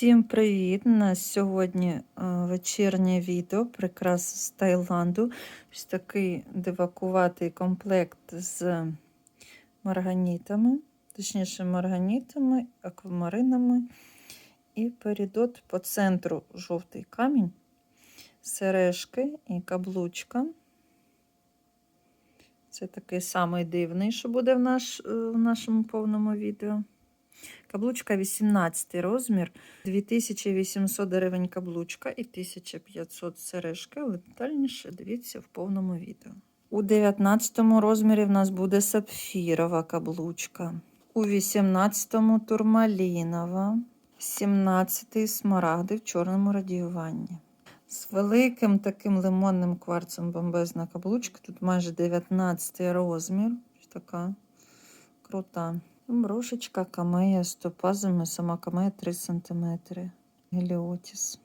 Всім привіт! У нас сьогодні е, вечірнє відео прикрас з Таїланду. Ось такий дивакуватий комплект з марганітами, точніше, марганітами, аквамаринами і передот по центру жовтий камінь, сережки і каблучка. Це такий самий дивний, що буде в, наш, е, в нашому повному відео. Каблучка 18 розмір, 2800 гривень каблучка і 1500 сережки, але детальніше дивіться в повному відео. У 19 розмірі в нас буде сапфірова каблучка, у 18 турмалінова, 17 смарагди в чорному радіюванні. З великим таким лимонним кварцем бомбезна каблучка, тут майже 19 розмір, така крута. Брошечка камея з топазами, сама камея 3 см. Геліотіс.